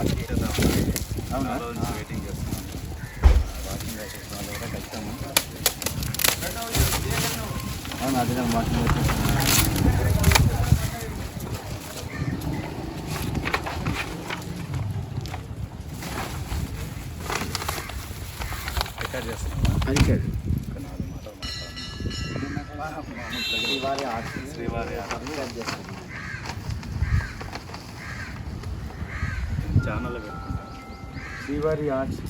అవునా వెయిటింగ్ చేస్తున్నాను వాకింగ్ చేసేసిన వాళ్ళు కూడా అవును అదే వాకింగ్ వచ్చేస్తున్నాను రికార్డ్ శ్రీవారి శ్రీవారి పెట్టుకుంటాను శ్రీవారి ఆర్ట్స్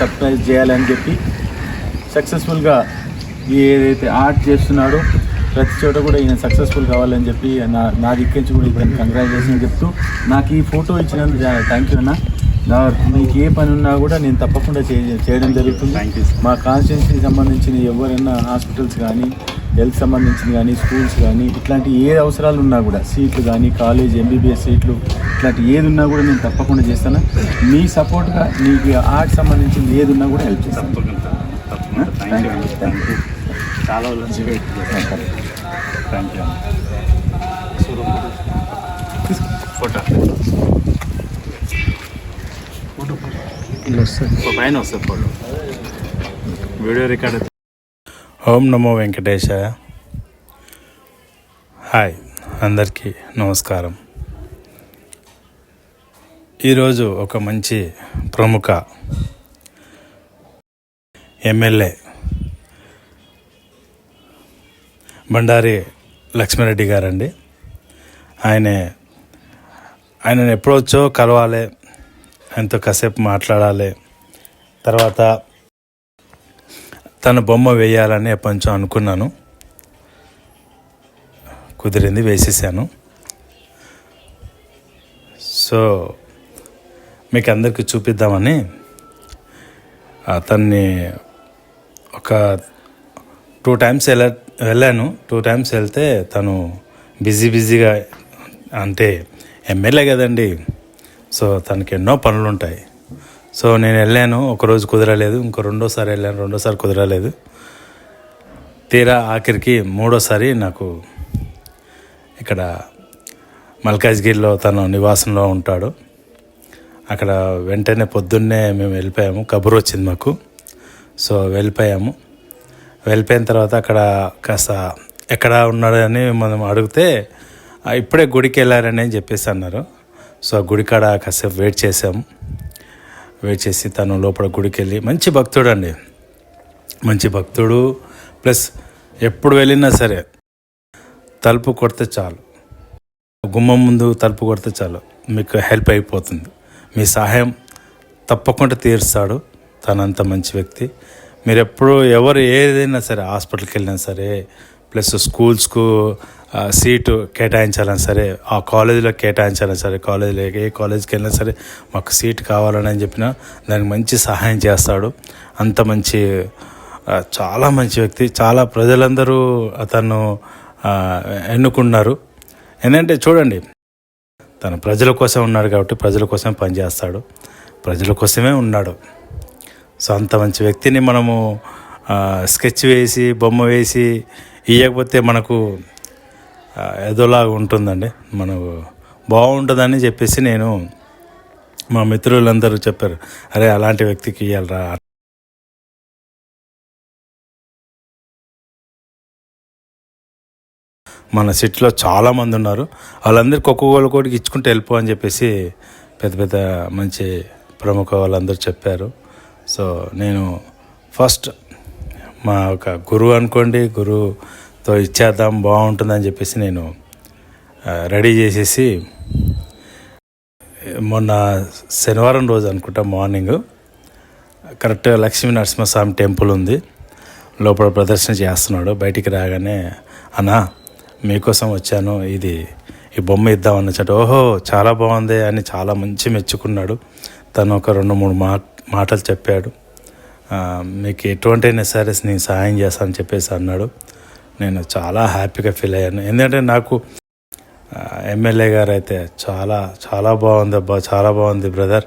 సర్ప్రైజ్ చేయాలని చెప్పి సక్సెస్ఫుల్గా ఈ ఏదైతే ఆర్ట్ చేస్తున్నాడో ప్రతి చోట కూడా ఈయన సక్సెస్ఫుల్ కావాలని చెప్పి నా నా దిక్కు నుంచి కూడా ఇతను కంగ్రాచులేషన్ చెప్తూ నాకు ఈ ఫోటో ఇచ్చినందుకు థ్యాంక్ యూ అన్న నా మీకు ఏ పని ఉన్నా కూడా నేను తప్పకుండా చే- చేయడం జరుగుతుంది. మా కాన్స్టిట్యున్సీకి సంబంధించిన ఎవరైనా హాస్పిటల్స్ కానీ హెల్త్ సంబంధించిన కానీ స్కూల్స్ కానీ ఇట్లాంటి ఏ అవసరాలు ఉన్నా కూడా సీట్లు కానీ కాలేజ్ ఎంబీబీఎస్ సీట్లు ఇట్లాంటి ఏది ఉన్నా కూడా నేను తప్పకుండా చేస్తాను మీ సపోర్ట్గా మీకు ఆర్ట్ సంబంధించింది ఏది ఉన్నా కూడా హెల్ప్ చేస్తాను తప్పకుండా తప్పకుండా థ్యాంక్ యూ అండి థ్యాంక్ యూ చాలా థ్యాంక్ యూ ఫోటో పైన వస్తుంది ఫోటో వీడియో రికార్డ్ ఓం నమో వెంకటేశాయ హాయ్ అందరికీ నమస్కారం. ఈరోజు ఒక మంచి ప్రముఖ ఎమ్మెల్యే బండారి లక్ష్మారెడ్డి గారండి. ఆయనే ఆయనను ఎప్పుడొచ్చో కలవాలి ఆయనతో కాసేపు మాట్లాడాలి తర్వాత తన బొమ్మ వేయాలని కొంచెం అనుకున్నాను. కుదిరింది వేసేసాను. సో మీకు అందరికీ చూపిద్దామని అతన్ని ఒక టూ టైమ్స్ వెళ్ళ వెళ్ళాను. టూ టైమ్స్ వెళ్తే తను బిజీ బిజీగా అంటే ఎమ్మెల్యే కదండి. సో తనకి ఎన్నో పనులు ఉంటాయి సో నేను వెళ్ళాను ఒకరోజు కుదరలేదు ఇంకో రెండోసారి వెళ్ళాను రెండోసారి కుదరలేదు. తీరా ఆఖరికి మూడోసారి నాకు ఇక్కడ మల్కాజ్గిరిలో తను నివాసంలో ఉంటాడు. అక్కడ వెంటనే పొద్దున్నే మేము వెళ్ళిపోయాము కబురు వచ్చింది మాకు. సో వెళ్ళిపోయాము. వెళ్ళిపోయిన తర్వాత అక్కడ కాస్త ఎక్కడ ఉన్నాడని మనం అడిగితే ఇప్పుడే గుడికి వెళ్ళారని అని చెప్పేసి అన్నారు. సో గుడికాడ గుడి కాడ కాసేపు వెయిట్ చేసాము వెయిట్ చేసి తను లోపల గుడికి వెళ్ళి మంచి భక్తుడు అండి మంచి భక్తుడు. ప్లస్ ఎప్పుడు వెళ్ళినా సరే తలుపు కొడితే చాలు. గుమ్మం ముందు తలుపు కొడితే చాలు. మీకు హెల్ప్ అయిపోతుంది. మీ సహాయం తప్పకుండా తీరుస్తాడు. తనంత మంచి వ్యక్తి. మీరు ఎప్పుడు ఎవరు ఏదైనా సరే హాస్పిటల్కి వెళ్ళినా సరే ప్లస్ స్కూల్స్కు సీటు కేటాయించాలన్నా సరే ఆ కాలేజీలో కేటాయించాలని సరే కాలేజీలో ఏ కాలేజీకి వెళ్ళినా సరే మాకు సీట్ కావాలని అని చెప్పిన దానికి మంచి సహాయం చేస్తాడు. అంత మంచి చాలా మంచి వ్యక్తి. చాలా ప్రజలందరూ అతను ఎన్నుకున్నారు ఏంటంటే చూడండి తను ప్రజల కోసం ఉన్నాడు కాబట్టి ప్రజల కోసం పనిచేస్తాడు. ప్రజల కోసమే ఉన్నాడు. సో అంత మంచి వ్యక్తిని మనము స్కెచ్ వేసి బొమ్మ వేసి ఇవ్వకపోతే మనకు ఏదోలాగా ఉంటుందండి. మనకు బాగుంటుందని చెప్పేసి నేను మా మిత్రులందరూ చెప్పారు. అరే అలాంటి వ్యక్తికి ఇవ్వాలరా మన సిటీలో చాలామంది ఉన్నారు. వాళ్ళందరికీ ఒక్కొక్కరు ఒకటికి ఇచ్చుకుంటూ వెళ్ళిపో అని చెప్పేసి పెద్ద పెద్ద మంచి ప్రముఖ వాళ్ళందరూ చెప్పారు. సో నేను ఫస్ట్ మా ఒక గురువు అనుకోండి తో ఇచ్చేద్దాం బాగుంటుందని చెప్పేసి నేను రెడీ చేసేసి మొన్న శనివారం రోజు అనుకుంటా మార్నింగ్ కరెక్ట్గా లక్ష్మీ నరసింహస్వామి టెంపుల్ ఉంది. లోపల ప్రదర్శన చేస్తున్నాడు. బయటికి రాగానే అన్నా మీకోసం వచ్చాను. ఇది ఈ బొమ్మ ఇద్దాం అన్నచట. ఓహో చాలా బాగుంది అని చాలా మంచి మెచ్చుకున్నాడు. తను ఒక రెండు మూడు మా మాటలు చెప్పాడు. మీకు ఎటువంటి అయినా సరే నేను సహాయం చేస్తానని చెప్పేసి అన్నాడు. నేను చాలా హ్యాపీగా ఫీల్ అయ్యాను. ఎందుకంటే నాకు ఎమ్మెల్యే గారు అయితే చాలా చాలా బాగుంది అబ్బా చాలా బాగుంది బ్రదర్.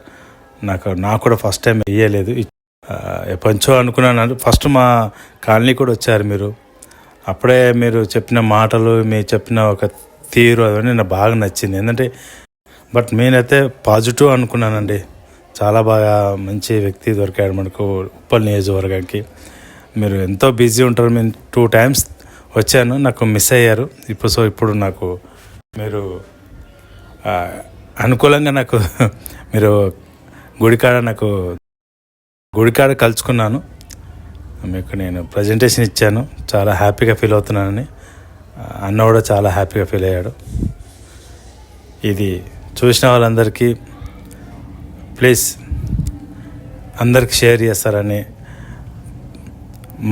నాకు నాకు కూడా ఫస్ట్ టైం ఇయ్యలేదు. పంచో అనుకున్నాను. ఫస్ట్ మా కాలనీ కూడా వచ్చారు మీరు. అప్పుడే మీరు చెప్పిన మాటలు మీరు చెప్పిన ఒక తీరు అవన్నీ నాకు బాగా నచ్చింది. ఎందుకంటే బట్ నేనైతే పాజిటివ్ అనుకున్నానండి. చాలా బాగా మంచి వ్యక్తి దొరికాడు మనకు ఉప్పల్ నియోజకవర్గానికి. మీరు ఎంతో బిజీ ఉంటారు. మేము టూ టైమ్స్ వచ్చాను. నాకు మిస్ అయ్యారు. ఇప్పుడు సో ఇప్పుడు నాకు మీరు అనుకూలంగా నాకు మీరు గుడికాడ నాకు గుడికాడ కలుసుకున్నాను మీకు నేను ప్రజెంటేషన్ ఇచ్చాను. చాలా హ్యాపీగా ఫీల్ అవుతున్నానని. అన్న కూడా చాలా హ్యాపీగా ఫీల్ అయ్యాడు. ఇది చూసిన వాళ్ళందరికీ ప్లీజ్ అందరికి షేర్ చేస్తారని.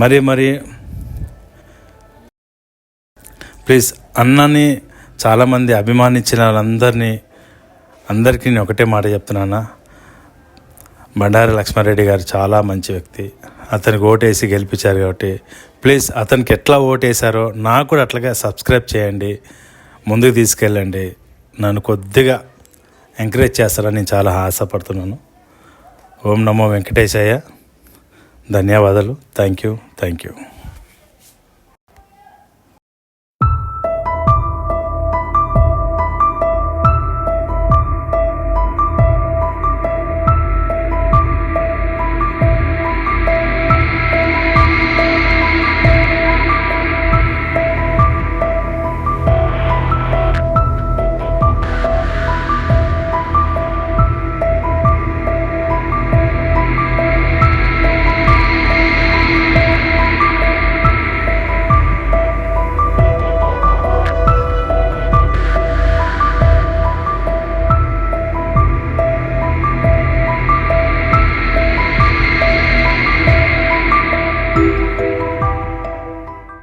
మరీ మరీ ప్లీజ్ అన్నని చాలామంది అభిమానించిన వాళ్ళందరినీ అందరికీ నేను ఒకటే మాట చెప్తున్నానా బండారి లక్ష్మారెడ్డి గారు చాలా మంచి వ్యక్తి. అతనికి ఓటేసి గెలిపించారు కాబట్టి. ప్లీజ్ అతనికి ఎట్లా ఓటేశారో నాకు కూడా అట్లాగే సబ్స్క్రైబ్ చేయండి. ముందుకు తీసుకెళ్ళండి. నన్ను కొద్దిగా ఎంకరేజ్ చేస్తారని నేను చాలా ఆశపడుతున్నాను. ఓం నమో వెంకటేశయ్య. ధన్యవాదాలు. Thank you thank you